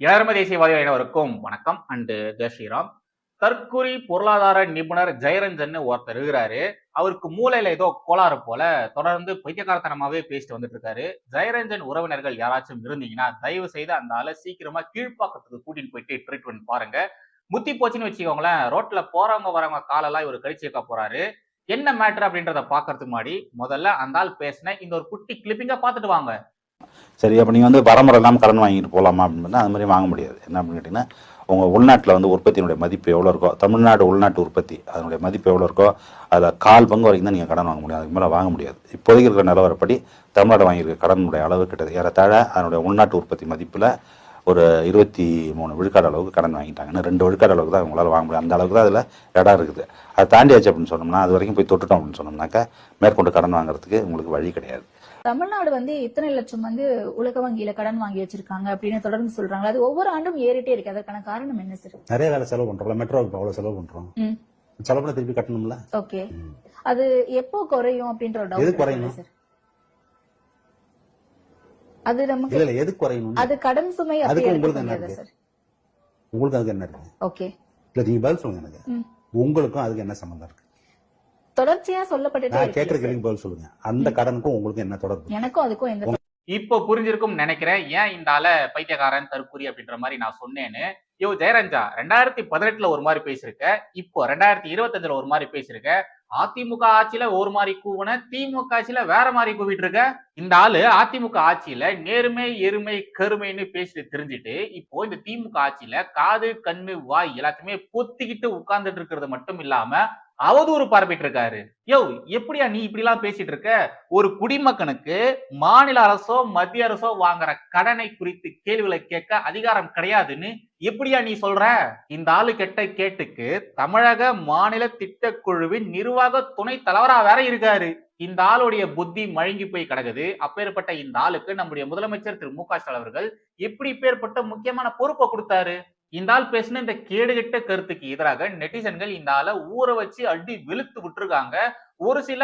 இளர்ம தேசியவாதிகள் அனைவருக்கும் வணக்கம். அண்டு ஜெய் ஸ்ரீராம். தற்குறி பொருளாதார நிபுணர் ஜெயரஞ்சன் ஒருத்தர் இருக்கிறாரு. அவருக்கு மூளையில ஏதோ கோளாறு போல தொடர்ந்து பைத்தியக்காரத்தனமாவே பேசிட்டு வந்துட்டு இருக்காரு ஜெயரஞ்சன் உறவினர்கள் யாராச்சும் இருந்தீங்கன்னா தயவு செய்து அந்த ஆளை சீக்கிரமா கீழ்ப்பாக்கத்துக்கு கூட்டிட்டு போயிட்டு ட்ரீட்மெண்ட் பாருங்க. முத்தி போச்சுன்னு வச்சுக்கோங்களேன் ரோட்ல போறவங்க வரவங்க காலெல்லாம் இவர் கழிச்சு வைக்க போறாரு. என்ன மேட்ரு அப்படின்றத பாக்குறதுக்கு முன்னாடி முதல்ல அந்த ஆள் பேசின இந்த ஒரு குட்டி கிளிப்பிங்கா பார்த்துட்டு வாங்க. சரி அப்போ நீங்கள் வந்து வரமுறை இல்லாமல் கடன் வாங்கிட்டு போகலாமா அப்படின்னு அது மாதிரி வாங்க முடியாது. என்ன அப்படின்னு கேட்டிங்கன்னா உங்கள் உள்நாட்டில் வந்து உற்பத்தியினுடைய மதிப்பு எவ்வளோ இருக்கோ தமிழ்நாடு உள்நாட்டு உற்பத்தி அதனுடைய மதிப்பு எவ்வளோ இருக்கோ அதில் கால் பங்கு வரைக்கும் தான் நீங்கள் கடன் வாங்க முடியும் அதுக்கு மேலே வாங்க முடியாது. இப்போதைக்கு இருக்கிற நிலவரப்படி தமிழ்நாடு வாங்கியிருக்க கடனுடைய அளவு கிட்டது ஏறத்தாழ அதனுடைய உள்நாட்டு உற்பத்தி மதிப்பில் ஒரு இருபத்தி மூணு விழுக்காடு அளவுக்கு கடன் வாங்கிட்டாங்க. ரெண்டு விழுக்காடு அளவுக்கு தான் உங்களால் வாங்க முடியும். அந்த அளவுக்கு தான் அதில் இடம் இருக்குது. அதை தாண்டியாச்சு அப்படின்னு சொன்னோம்னா அது வரைக்கும் போய் தொட்டுட்டோம் அப்படின்னு சொன்னோம்னாக்கா மேற்கொண்டு கடன் வாங்குறதுக்கு உங்களுக்கு வழி கிடையாது. தமிழ்நாடு வந்து இத்தனை லட்சம் வந்து உலக வங்கியில கடன் வாங்கி வச்சிருக்காங்க அப்படின்னு தொடர்ந்து சொல்றாங்க. அது ஒவ்வொரு ஆண்டும் ஏறிட்டே இருக்கு. அதற்கான காரணம் என்ன சார் நிறைய வேலை செலவு பண்ணுறோம்ல மெட்ரோவுக்கு அவ்வளோ செலவு பண்ணுறோம் ம். செலவு பண்ண திருப்பி கட்டணும்ல? ஓகே. அது எப்போ குறையும் அப்படின்ற ஒரு டவுட் குறையணும்? சார் அது நமக்கு இல்ல எது குறையணும் அது கடன் சுமை அதுக்கு உங்களுக்கு என்ன இருக்கு? உங்களுக்கு அதுக்கு என்ன இருக்கு? ஓகே. இல்ல நீங்க பதில் சொல்லுங்க எனக்கு. உங்களுக்கும் அதுக்கு என்ன சம்பந்தம் இருக்கு? தொடர்ச்சியா சொல்லப்பட்டுட்டே நான் கேட்கற பதில் சொல்லுங்க. அந்த கடனுக்கும் உங்களுக்கு என்ன தொடர்பு? எனக்கும் அதுக்கும் எந்த இப்போ புரிஞ்சிருக்கும் நினைக்கிறேன். ஏன் இந்த ஆள பைத்தியக்காரன் தற்குறி அப்படின்ற மாதிரி நான் சொன்னேன்னு? யோ ஜெயரஞ்சா ரெண்டாயிரத்தி பதினெட்டுல ஒரு மாதிரி பேசியிருக்க இப்போ ரெண்டாயிரத்தி இருபத்தஞ்சுல ஒரு மாதிரி பேசியிருக்க அதிமுக ஆட்சியில ஒரு மாதிரி கூவுன. திமுக ஆட்சியில வேற மாதிரி கூவிட்டு இருக்க இந்த ஆளு அதிமுக ஆட்சியில நேர்மை எருமை கருமைன்னு பேசிட்டு தெரிஞ்சுட்டு இப்போ இந்த திமுக ஆட்சியில காது கண்ணு வாய் எல்லாத்தையுமே பொத்திக்கிட்டு உட்கார்ந்துட்டு இருக்கிறது மட்டும் இல்லாம அவதூறு பரப்பிட்டு இருக்காரு யோ எப்படியா நீ இப்படி எல்லாம் பேசிட்டு இருக்க ஒரு குடிமகனுக்கு மாநில அரசோ மத்திய அரசோ வாங்குற கடனை குறித்து கேள்விகளை கேட்க அதிகாரம் கிடையாதுன்னு எப்படியா நீ சொல்ற? இந்த ஆளு கெட்ட கேட்டுக்கு தமிழக மாநில திட்டக்குழுவின் நிர்வாக துணை தலைவரா வேற இருக்காரு. இந்த ஆளுடைய புத்தி மழுங்கி போய் கிடக்குது. அப்பேற்பட்ட இந்த ஆளுக்கு நம்முடைய முதலமைச்சர் திரு மு க ஸ்டாலின் அவர்கள் எப்படி இப்பேற்பட்ட முக்கியமான பொறுப்பை கொடுத்தாரு? இந்த ஆள் பேசின இந்த கேடுகட்ட கருத்துக்கு எதிராக நெட்டிசன்கள் இந்த ஆளை ஊற வச்சு அடி வெளுத்து விட்டுருக்காங்க. ஒரு சில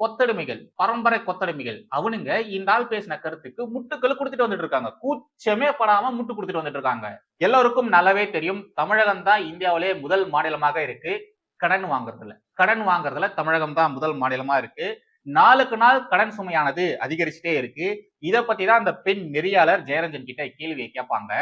கொத்தடிமைகள் பரம்பரை கொத்தடிமைகள் அவனுங்க இந்த ஆள் பேசின கருத்துக்கு முட்டுக்கள் கொடுத்துட்டு வந்துட்டு இருக்காங்க. கூச்சமே படாம முட்டு கொடுத்துட்டு வந்துட்டு இருக்காங்க. எல்லோருக்கும் நல்லாவே தெரியும். தமிழகம் தான் இந்தியாவிலே முதல் மாநிலமாக இருக்கு. கடன் வாங்குறதுல கடன் வாங்குறதுல தமிழகம் தான் முதல் மாநிலமா இருக்கு. நாளுக்கு நாள் கடன் சுமையானது அதிகரிச்சுட்டே இருக்கு. இதை பத்தி தான் அந்த பெண் நெறியாளர் ஜெயரஞ்சன் கிட்ட கேள்வியை கேட்பாங்க.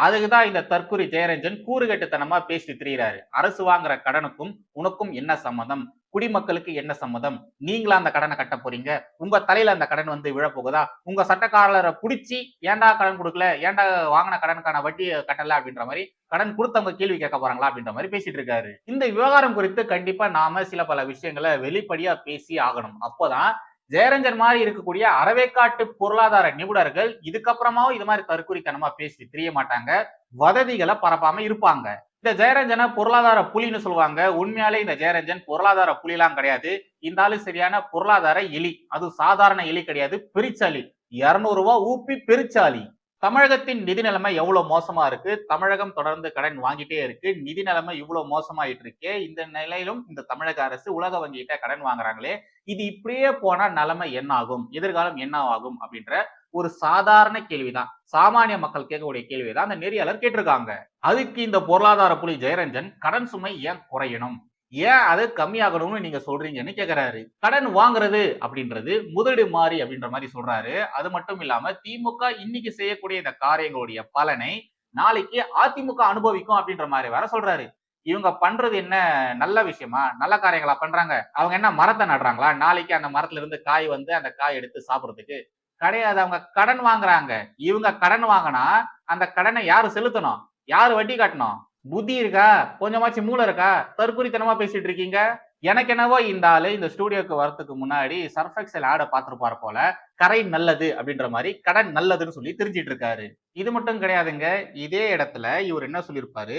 அதுக்குதான் இந்த தற்குறி ஜெயரஞ்சன் கூறுகட்டுத்தனமா பேசி திரியிறாரு. அரசு வாங்குற கடனுக்கும் உனக்கும் என்ன சம்மதம்? குடிமக்களுக்கு என்ன சம்மதம்? நீங்களா அந்த கடனை கட்ட போறீங்க? உங்க தலையில அந்த கடன் வந்து விழப்போகுதா? உங்க சட்டக்காரரை பிடிச்சி ஏன்டா கடன் கொடுக்கல? ஏன்டா வாங்கின கடனுக்கான வட்டி கட்டல? அப்படின்ற மாதிரி கடன் கொடுத்தவங்க கேள்வி கேட்க போறாங்களா? அப்படின்ற மாதிரி பேசிட்டு இருக்காரு. இந்த விவகாரம் குறித்து கண்டிப்பா நாம சில பல விஷயங்களை வெளிப்படையா பேசி ஆகணும். அப்போதான் ஜெயரஞ்சன் மாதிரி இருக்கக்கூடிய அறவேக்காட்டு பொருளாதார நிபுணர்கள் இதுக்கப்புறமாவும் இது மாதிரி தற்குறித்தனமா பேசி தெரிய மாட்டாங்க. வததிகளை பரப்பாம இருப்பாங்க. இந்த ஜெயரஞ்சனை பொருளாதார புலின்னு சொல்லுவாங்க. உண்மையாலே இந்த ஜெயரஞ்சன் பொருளாதார புலிலாம் கிடையாது. இந்த ஆளு சரியான பொருளாதார எலி. அது சாதாரண எலி கிடையாது. பெரிச்சாலி இருநூறு ரூபாய் ஊப்பி பெருச்சாலி தமிழகத்தின் நிதி நிலைமை எவ்வளவு மோசமா இருக்கு? தமிழகம் தொடர்ந்து கடன் வாங்கிட்டே இருக்கு. நிதி நிலைமை இவ்வளவு மோசமாயிட்டு இருக்கே. இந்த நிலையிலும் இந்த தமிழக அரசு உலக வங்கிகிட்ட கடன் வாங்குறாங்களே. இது இப்படியே போனா நிலைமை என்ன ஆகும்? எதிர்காலம் என்ன ஆகும்? அப்படின்ற ஒரு சாதாரண கேள்விதான். சாமானிய மக்கள் கேட்கக்கூடிய கேள்விதான். அந்த நெறியாளர் கேட்டிருக்காங்க. அதுக்கு இந்த பொருளாதார புலி ஜெயரஞ்சன் கடன் சுமை ஏன் குறையணும்? ஏன் அது கம்மியாகணும்னு நீங்க சொல்றீங்கன்னு கேக்குறாரு. கடன் வாங்குறது அப்படின்றது முதலீடு மாறி அப்படின்ற மாதிரி சொல்றாரு. அது மட்டும் இல்லாம திமுக இன்னைக்கு செய்யக்கூடிய இந்த காரியங்களுடைய பலனை நாளைக்கு அதிமுக அனுபவிக்கும் அப்படின்ற மாதிரி வேற சொல்றாரு. இவங்க பண்றது என்ன நல்ல விஷயமா? நல்ல காரியங்களா பண்றாங்க? அவங்க என்ன மரத்தை நடுறாங்களா? நாளைக்கு அந்த மரத்துல இருந்து காய் வந்து அந்த காய் எடுத்து சாப்பிடுறதுக்கு. கிடையாது அவங்க கடன் வாங்குறாங்க. இவங்க கடன் வாங்கினா அந்த கடனை யாரு செலுத்தணும்? யாரு வட்டி கட்டணும்? புத்தி இருக்கா? கொஞ்சமாச்சும் மூளை இருக்கா? தற்குறித்தனமா பேசிட்டு இருக்கீங்க? எனக்கு என்னவோ இந்த ஆளு இந்த ஸ்டூடியோக்கு வரதுக்கு முன்னாடி சர்ஃபெக்சல் ஆடை பார்த்துருப்பாரு போல கரை நல்லது அப்படின்ற மாதிரி கடன் நல்லதுன்னு சொல்லி தெரிஞ்சிட்டு இருக்காரு. இது மட்டும் கிடையாதுங்க. இதே இடத்துல இவர் என்ன சொல்லியிருப்பாரு?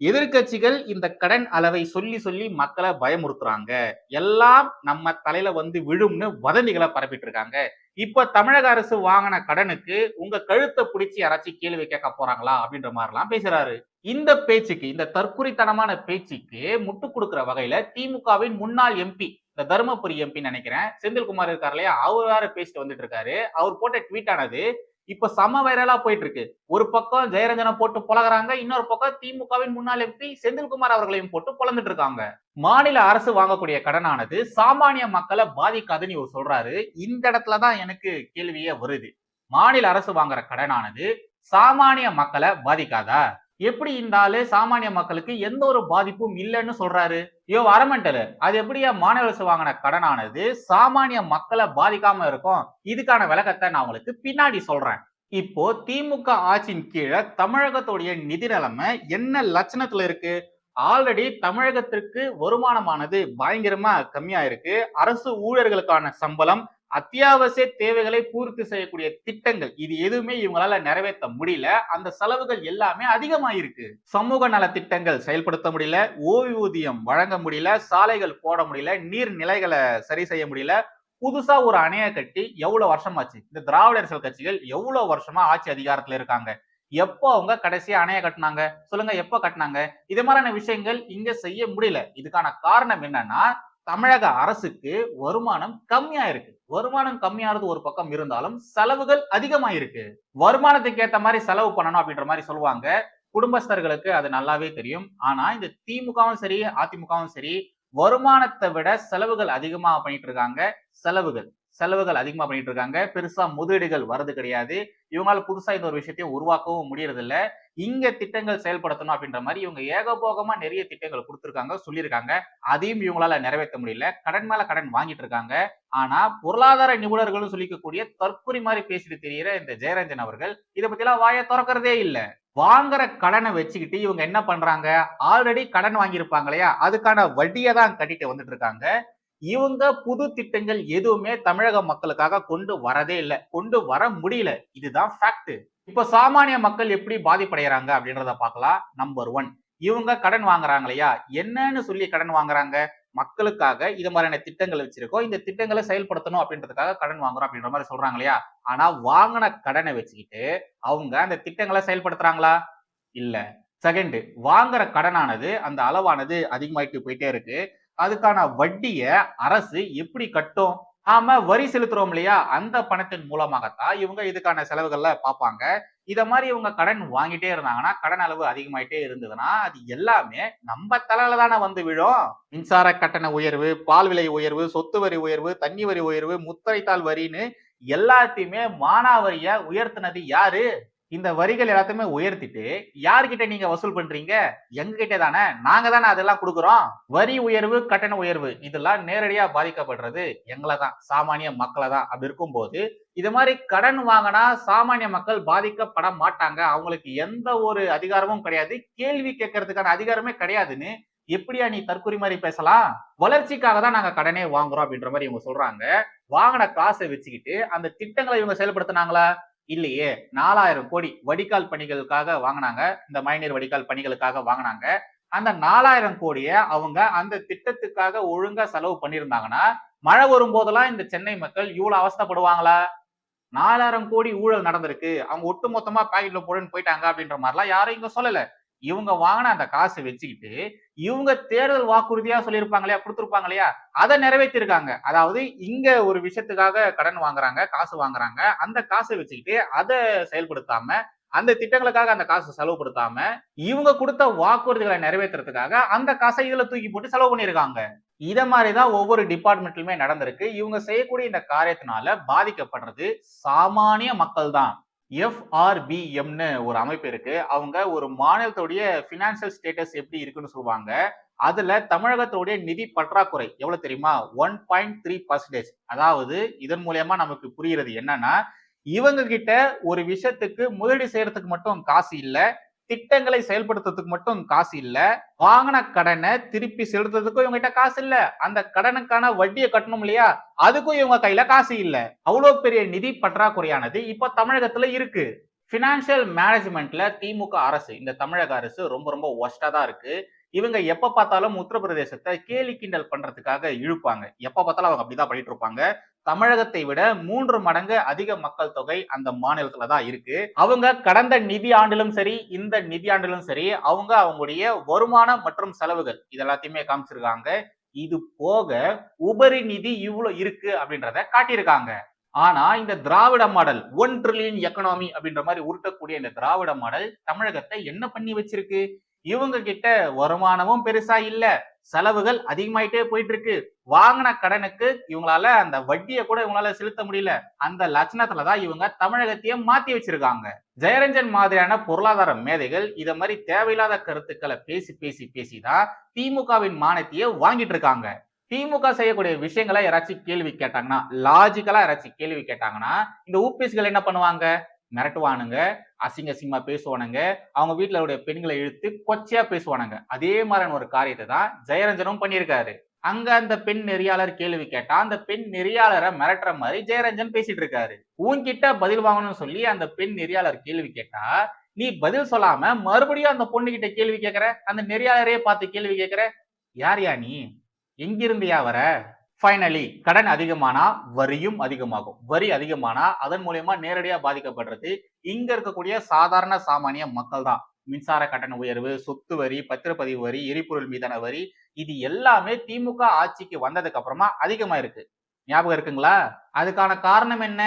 எதிர்க்கட்சிகள் இந்த கடன் அளவை சொல்லி சொல்லி மக்களை பயமுறுத்துறாங்க. எல்லாம் நம்ம தலையில வந்து விழும்னு வதந்திகளை பரப்பிட்டு இருக்காங்க. இப்ப தமிழக அரசு வாங்கின கடனுக்கு உங்க கழுத்தை பிடிச்சி யாராச்சும் கேள்வி கேட்க போறாங்களா அப்படின்ற மாதிரிலாம் பேசுறாரு. இந்த பேச்சுக்கு இந்த தற்குறித்தனமான பேச்சுக்கு முட்டு கொடுக்கிற வகையில திமுகவின் முன்னாள் எம்பி இந்த தருமபுரி எம்பி நினைக்கிறேன். செந்தில்குமார் இருக்கார் இல்லையா? அவர் வேற பேசிட்டு வந்துட்டு இருக்காரு. அவர் போட்ட ட்வீட் ஆனது இப்ப சம வைரலா போயிட்டு இருக்கு. ஒரு பக்கம் ஜெயரஞ்சனை போட்டு புலகிறாங்க இன்னொரு பக்கம் திமுகவின் முன்னாள் எம்பி செந்தில்குமார் அவர்களையும் போட்டு புலந்துட்டு இருக்காங்க. மாநில அரசு வாங்கக்கூடிய கடனானது சாமானிய மக்களை பாதிக்காதுன்னு இவர் சொல்றாரு. இந்த இடத்துலதான் எனக்கு கேள்வியே வருது. மாநில அரசு வாங்குற கடனானது சாமானிய மக்களை பாதிக்காதா? எப்படி இந்த ஆளு சாமானிய மக்களுக்கு எந்த ஒரு பாதிப்பும் இல்லைன்னு சொல்றாரு? ஐயோ அரமெண்டல் அது எப்படியா மாநில அரசு வாங்கின கடனானது சாமானிய மக்களை பாதிக்காம இருக்கும். இதுக்கான விளக்கத்தை நான் உங்களுக்கு பின்னாடி சொல்றேன். இப்போ திமுக ஆட்சியின் கீழே தமிழகத்துடைய நிதி நிலைமை என்ன லட்சணத்துல இருக்கு? ஆல்ரெடி தமிழகத்திற்கு வருமானமானது பயங்கரமா கம்மியா இருக்கு அரசு ஊழியர்களுக்கான சம்பளம் அத்தியாவசிய தேவைகளை பூர்த்தி செய்யக்கூடிய திட்டங்கள். இது எதுவுமே இவங்களால நிறைவேற்ற முடியல. அந்த செலவுகள் எல்லாமே அதிகமாயிருக்கு. சமூக நல திட்டங்கள் செயல்படுத்த முடியல. ஓய்வூதியம் வழங்க முடியல. சாலைகள் போட முடியல. நீர்நிலைகளை சரி செய்ய முடியல. புதுசா ஒரு அணையை கட்டி எவ்வளவு வருஷமாச்சு? இந்த திராவிட அரசியல் கட்சிகள் எவ்வளவு வருஷமா ஆட்சி அதிகாரத்துல இருக்காங்க? எப்போ அவங்க கடைசியா அணையை கட்டினாங்க? சொல்லுங்க எப்போ கட்டினாங்க? இது மாதிரியான விஷயங்கள் இங்க செய்ய முடியல. இதுக்கான காரணம் என்னன்னா தமிழக அரசுக்கு வருமானம் கம்மியா இருக்கு. வருமானம் கம்மியானது ஒரு பக்கம் இருந்தாலும் செலவுகள் அதிகமா இருக்கு வருமானத்துக்கு ஏத்த மாதிரி செலவு பண்ணணும் அப்படின்ற மாதிரி சொல்லுவாங்க. குடும்பஸ்தர்களுக்கு அது நல்லாவே தெரியும். ஆனா இந்த திமுகவும் சரி அதிமுகவும் சரி வருமானத்தை விட செலவுகள் அதிகமா பண்ணிட்டு இருக்காங்க. செலவுகள் செலவுகள் அதிகமா பண்ணிட்டு இருக்காங்க. பெருசா முதலீடுகள் வரது கிடையாது. இவங்களால புதுசா இந்த ஒரு விஷயத்தையும் உருவாக்கவும் முடியறதில்ல. இங்க திட்டங்கள் செயல்படுத்தணும் அப்படின்ற மாதிரி இவங்க ஏகபோகமா நிறைய திட்டங்கள் கொடுத்துருக்காங்க சொல்லியிருக்காங்க. அதையும் இவங்களால நிறைவேற்ற முடியல. கடன் மேல கடன் வாங்கிட்டு இருக்காங்க. ஆனா பொருளாதார நிபுணர்கள் சொல்லிக்கக்கூடிய தற்கொலை மாதிரி பேசிட்டு தெரியிற இந்த ஜெயரஞ்சன் அவர்கள் இதை பத்தி எல்லாம் வாயை திறக்கிறதே இல்லை. வாங்குற கடனை வச்சுக்கிட்டு இவங்க என்ன பண்றாங்க? ஆல்ரெடி கடன் வாங்கியிருப்பாங்க இல்லையா? அதுக்கான வட்டியை தான் கட்டிட்டு வந்துட்டு இருக்காங்க. இவங்க புது திட்டங்கள் எதுவுமே தமிழக மக்களுக்காக கொண்டு வரதே இல்லை. கொண்டு வர முடியல. இதுதான் ஃபேக்ட் இப்போ சாமானிய மக்கள் எப்படி பாதிப்படைகிறாங்க அப்படின்றத பார்க்கலாம். நம்பர் ஒன் இவங்க கடன் வாங்குறாங்க இல்லையா என்னன்னு சொல்லி கடன் வாங்குறாங்க? மக்களுக்காக இது மாதிரியான திட்டங்கள் வச்சிருக்கோம். இந்த திட்டங்களை செயல்படுத்தணும் அப்படின்றதுக்காக கடன் வாங்குறோம் அப்படின்ற மாதிரி சொல்றாங்க இல்லையா ஆனா வாங்கின கடனை வச்சுக்கிட்டு அவங்க அந்த திட்டங்களை செயல்படுத்துறாங்களா? இல்ல. செகண்ட் வாங்குற கடனானது அந்த அளவானது அதிகமாயிட்டு போயிட்டே இருக்கு. அதுக்கான வட்டியை அரசு எப்படி கட்டும்? நாம வரி செலுத்துறோம் இல்லையா? அந்த பணத்தின் மூலமாகத்தான் இவங்க இதுக்கான செலவுகள்ல பார்ப்பாங்க. இத மாதிரி இவங்க கடன் வாங்கிட்டே இருந்தாங்கன்னா கடன் அளவு அதிகமாயிட்டே இருந்ததுன்னா அது எல்லாமே நம்ம தலையில தானே வந்து விழும். மின்சார கட்டண உயர்வு பால் விலை உயர்வு சொத்து வரி உயர்வு தண்ணி வரி உயர்வு முத்தரைத்தாள் வரின்னு எல்லாத்தையுமே மானாவரிய உயர்த்தினது யாரு? இந்த வரிகள் எல்லாத்தையுமே உயர்த்திட்டு யார்கிட்ட நீங்க வசூல் பண்றீங்க? எங்க கிட்ட தானே? நாங்க தானே அதெல்லாம் கொடுக்குறோம். வரி உயர்வு கட்டண உயர்வு இதெல்லாம் நேரடியா பாதிக்கப்படுறது எங்களை தான் சாமானிய மக்களை தான். அப்படி இருக்கும்போது இது மாதிரி கடன் வாங்கினா சாமானிய மக்கள் பாதிக்கப்பட மாட்டாங்க. அவங்களுக்கு எந்த ஒரு அதிகாரமும் கிடையாது. கேள்வி கேட்கறதுக்கான அதிகாரமே கிடையாதுன்னு எப்படியா நீ தற்கொலை மாதிரி பேசலாம்? வளர்ச்சிக்காக தான் நாங்க கடனே வாங்குறோம் அப்படின்ற மாதிரி இவங்க சொல்றாங்க. வாங்கின காசை வச்சுக்கிட்டு அந்த திட்டங்களை இவங்க செயல்படுத்தினாங்களா? இல்லையே. நாலாயிரம் கோடி வடிகால் பணிகளுக்காக வாங்கினாங்க. இந்த மழைநீர் வடிகால் பணிகளுக்காக வாங்கினாங்க. அந்த நாலாயிரம் கோடியை அவங்க அந்த திட்டத்துக்காக ஒழுங்கா செலவு பண்ணியிருந்தாங்கன்னா மழை வரும்போதெல்லாம் இந்த சென்னை மக்கள் இவ்வளவு அவஸ்தைப்படுவாங்களா? நாலாயிரம் கோடி ஊழல் நடந்திருக்கு. அவங்க ஒட்டு மொத்தமா பாக்கெட்ல போடுன்னு போயிட்டாங்க அப்படின்ற மாதிரிலாம் யாரும் இங்க சொல்லல. இவங்க வாங்கின அந்த காசை வச்சுக்கிட்டு இவங்க தேர்தல் வாக்குறுதியா சொல்லியிருப்பாங்க இல்லையா கொடுத்துருப்பாங்க இல்லையா அதை நிறைவேற்றிருக்காங்க. அதாவது இங்க ஒரு விஷயத்துக்காக கடன் வாங்குறாங்க காசு வாங்குறாங்க அந்த காசை வச்சுக்கிட்டு அதை செயல்படுத்தாம அந்த திட்டங்களுக்காக அந்த காசை செலவுபடுத்தாம இவங்க கொடுத்த வாக்குறுதிகளை நிறைவேற்றுறதுக்காக அந்த காசை இதுல தூக்கி போட்டு செலவு பண்ணியிருக்காங்க. இத மாதிரிதான் ஒவ்வொரு டிபார்ட்மெண்ட்லுமே நடந்திருக்கு. இவங்க செய்யக்கூடிய இந்த காரியத்தினால பாதிக்கப்படுறது சாமானிய மக்கள் தான் எஃப்ஆர்பிஎம்னு ஒரு அமைப்பு இருக்கு. அவங்க ஒரு மாநிலத்துடைய பினான்சியல் ஸ்டேட்டஸ் எப்படி இருக்குன்னு சொல்லுவாங்க. அதுல தமிழகத்துடைய நிதி பற்றாக்குறை எவ்வளவு தெரியுமா? ஒன் பாயிண்ட் த்ரீ பர்சன்டேஜ் அதாவது இதன் மூலியமா நமக்கு புரியுறது என்னன்னா இவங்க கிட்ட ஒரு விஷயத்துக்கு முதலீடு செய்யறதுக்கு மட்டும் காசு இல்லை. திட்டங்களை செயல்படுத்துறதுக்கு மட்டும் காசு இல்ல. வாங்கின கடனை திருப்பி செலுத்துறதுக்கும் இவங்க கிட்ட காசு இல்ல. அந்த கடனுக்கான வட்டியை கட்டணும் இல்லையா? அதுக்கும் இவங்க கையில காசு இல்ல. அவ்வளவு பெரிய நிதி பற்றாக்குறையானது இப்ப தமிழகத்துல இருக்கு. பினான்சியல் மேனேஜ்மெண்ட்ல திமுக அரசு இந்த தமிழக அரசு ரொம்ப ரொம்ப ஒஸ்டா தான் இருக்கு. இவங்க எப்ப பார்த்தாலும் உத்தரப்பிரதேசத்தை கேலி கிண்டல் பண்றதுக்காக இழுப்பாங்க. எப்ப பார்த்தாலும் அவங்க அப்படிதான் பண்ணிட்டு இருப்பாங்க. தமிழகத்தை விட மூன்று மடங்கு அதிக மக்கள் தொகை அந்த மாநிலத்துல தான் இருக்கு. அவங்க கடந்த நிதி ஆண்டிலும் சரி இந்த நிதி ஆண்டிலும் சரி அவங்க அவங்களுடைய வருமானம் மற்றும் செலவுகள் இது எல்லாத்தையுமே காமிச்சிருக்காங்க. இது போக உபரி நிதி இவ்வளவு இருக்கு அப்படின்றத காட்டியிருக்காங்க. ஆனா இந்த Dravida model one trillion economy அப்படின்ற மாதிரி உருட்டக்கூடிய இந்த திராவிட மாடல் தமிழகத்தை என்ன பண்ணி வச்சிருக்கு? இவங்க கிட்ட வருமானமும் பெருசா இல்ல. செலவுகள் அதிகமாயிட்டே போயிட்டு இருக்கு வாங்கின கடனுக்கு இவங்களால அந்த வட்டியை கூட இவங்களால செலுத்த முடியல. அந்த லட்சணத்துலதான் இவங்க தமிழகத்தையே மாத்தி வச்சிருக்காங்க. ஜெயரஞ்சன் மாதிரியான பொருளாதார மேதைகள் இத மாதிரி தேவையில்லாத கருத்துக்களை பேசி பேசி பேசிதான் திமுகவின் மானத்தையே வாங்கிட்டு இருக்காங்க. திமுக செய்யக்கூடிய விஷயங்களை யாராச்சும் கேள்வி கேட்டாங்கன்னா லாஜிக்கலா யாராச்சும் கேள்வி கேட்டாங்கன்னா இந்த ஊபிஎஸ்கள் என்ன பண்ணுவாங்க? மிரட்டுவானுங்க அசிங்க அசிங்கமா பேசுவானுங்க. அவங்க வீட்டில் உடைய பெண்களை இழுத்து கொச்சையா பேசுவானுங்க. அதே மாதிரியான ஒரு காரியத்தை தான் ஜெயரஞ்சனும் பண்ணியிருக்காரு. அங்க அந்த பெண் நெறியாளர் கேள்வி கேட்டா அந்த பெண் நெறியாளரை மிரட்டுற மாதிரி ஜெயரஞ்சன் பேசிட்டு இருக்காரு உன்கிட்ட பதில் வாங்கணும்னு சொல்லி அந்த பெண் நெறியாளர் கேள்வி கேட்டா நீ பதில் சொல்லாம மறுபடியும் அந்த பொண்ணு கிட்ட கேள்வி கேட்குற அந்த நெறியாளரையே பார்த்து கேள்வி கேட்குற யார் யா நீ? எங்கிருந்தியா வர? ஃபைனலி கடன் அதிகமானா வரியும் அதிகமாகும். வரி அதிகமானா அதன் மூலியமா நேரடியா பாதிக்கப்படுறது இங்க இருக்கக்கூடிய சாதாரண சாமானிய மக்கள் தான் மின்சார கட்டண உயர்வு சொத்து வரி பத்திரப்பதிவு வரி எரிபொருள் மீதான வரி இது எல்லாமே திமுக ஆட்சிக்கு வந்ததுக்கு அப்புறமா அதிகமா இருக்கு. ஞாபகம் இருக்குங்களா? அதுக்கான காரணம் என்ன?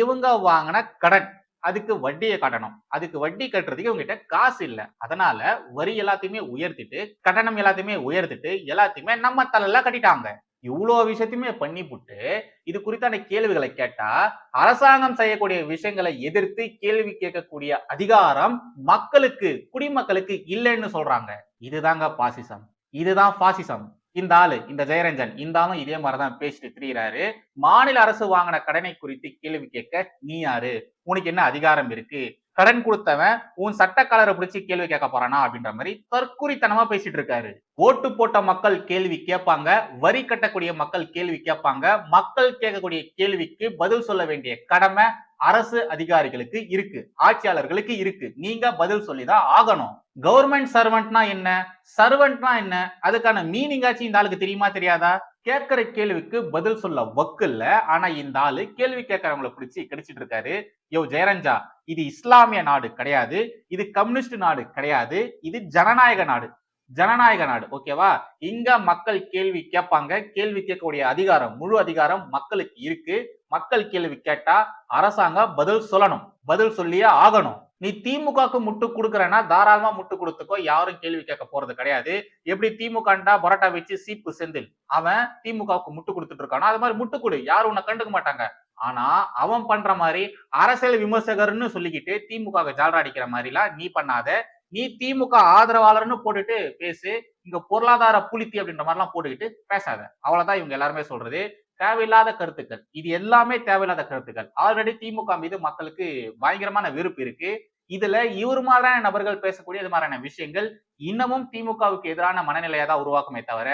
இவங்க வாங்கின கடன். அதுக்கு வட்டியை கட்டணும். அதுக்கு வட்டி கட்டுறதுக்கு இவங்ககிட்ட காசு இல்லை. அதனால வரி எல்லாத்தையுமே உயர்த்திட்டு கட்டணம் எல்லாத்தையுமே உயர்த்திட்டு எல்லாத்தையுமே நம்ம தலையில கட்டிட்டாங்க. இவ்வளோ விஷயத்தையுமே பண்ணி புட்டு இது குறித்தான கேள்விகளை கேட்டா அரசாங்கம் செய்யக்கூடிய விஷயங்களை எதிர்த்து கேள்வி கேட்கக்கூடிய அதிகாரம் மக்களுக்கு குடிமக்களுக்கு இல்லைன்னு சொல்றாங்க. இதுதாங்க பாசிசம். இதுதான் பாசிசம். இந்த ஆளு இந்த ஜெயரஞ்சன் இந்த ஆளும் இதே மாதிரிதான் பேசிட்டு திரியிறாரு. மாநில அரசு வாங்கின கடனை குறித்து கேள்வி கேட்க நீ யாரு? உனக்கு என்ன அதிகாரம் இருக்கு? கடன் கொடுத்தவன் உன் சட்டக்காலரை பிடிச்சி கேள்வி கேட்க போறானா அப்படின்ற மாதிரி தற்குறித்தனமா பேசிட்டு இருக்காரு. ஓட்டு போட்ட மக்கள் கேள்வி கேட்பாங்க வரி கட்டக்கூடிய மக்கள் கேள்வி கேட்பாங்க மக்கள் கேட்கக்கூடிய கேள்விக்கு பதில் சொல்ல வேண்டிய கடமை அரசு அதிகாரிகளுக்கு இருக்கு ஆட்சியாளர்களுக்கு இருக்கு. நீங்க பதில் சொல்லிதான் ஆகணும். கவர்மெண்ட் சர்வெண்ட்னா என்ன? சர்வெண்ட்னா என்ன? அதுக்கான மீனிங் ஆச்சு இந்த ஆளுக்கு தெரியுமா தெரியாதா? கேட்கிற கேள்விக்கு பதில் சொல்ல வக்கு இல்ல ஆனா இந்த ஆளு கேள்வி கேட்கறவங்களை பிடிச்சி கிடைச்சிட்டு இருக்காரு. யோ ஜெயரஞ்சா இது இஸ்லாமிய நாடு கிடையாது. இது கம்யூனிஸ்ட் நாடு கிடையாது. இது ஜனநாயக நாடு. ஜனநாயக நாடு ஓகேவா இங்க மக்கள் கேள்வி கேட்பாங்க. கேள்வி கேட்கக்கூடிய அதிகாரம் முழு அதிகாரம் மக்களுக்கு இருக்கு. மக்கள் கேள்வி கேட்டா அரசாங்கம் பதில் சொல்லணும். பதில் சொல்லியே ஆகணும். நீ திமுகவுக்கு முட்டு கொடுக்குறேன்னா தாராளமா முட்டு கொடுத்துக்கோ. யாரும் கேள்வி கேட்க போறது கிடையாது. எப்படி திமுகண்டா பரோட்டா வச்சு சீப்பு செந்தில்? அவன் திமுகவுக்கு முட்டு கொடுத்துட்டு இருக்கானோ? அது மாதிரி முட்டு கொடு. யாரும் உன்னை கண்டுக்க மாட்டாங்க. ஆனா அவன் பண்ற மாதிரி அரசியல் விமர்சகர்னு சொல்லிக்கிட்டு திமுக ஜாலரா அடிக்கிற மாதிரிலாம் நீ பண்ணாத. நீ திமுக ஆதரவாளர்னு போட்டுட்டு பேசு இங்க பொருளாதார புலித்தி அப்படின்ற மாதிரிலாம் போட்டுக்கிட்டு பேசாத. அவ்வளவுதான் இவங்க எல்லாருமே சொல்றது. தேவையில்லாத கருத்துக்கள். இது எல்லாமே தேவையில்லாத கருத்துக்கள். ஆல்ரெடி திமுக மீது மக்களுக்கு பயங்கரமான வெறுப்பு இருக்கு. இதுல இவர் மாதிரியான நபர்கள் பேசக்கூடிய இது மாதிரியான விஷயங்கள் இன்னமும் திமுகவுக்கு எதிரான மனநிலையை தான் உருவாக்குமே தவிர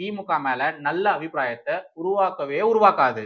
திமுக மேல நல்ல அபிப்பிராயத்தை உருவாக்கவே உருவாக்காது.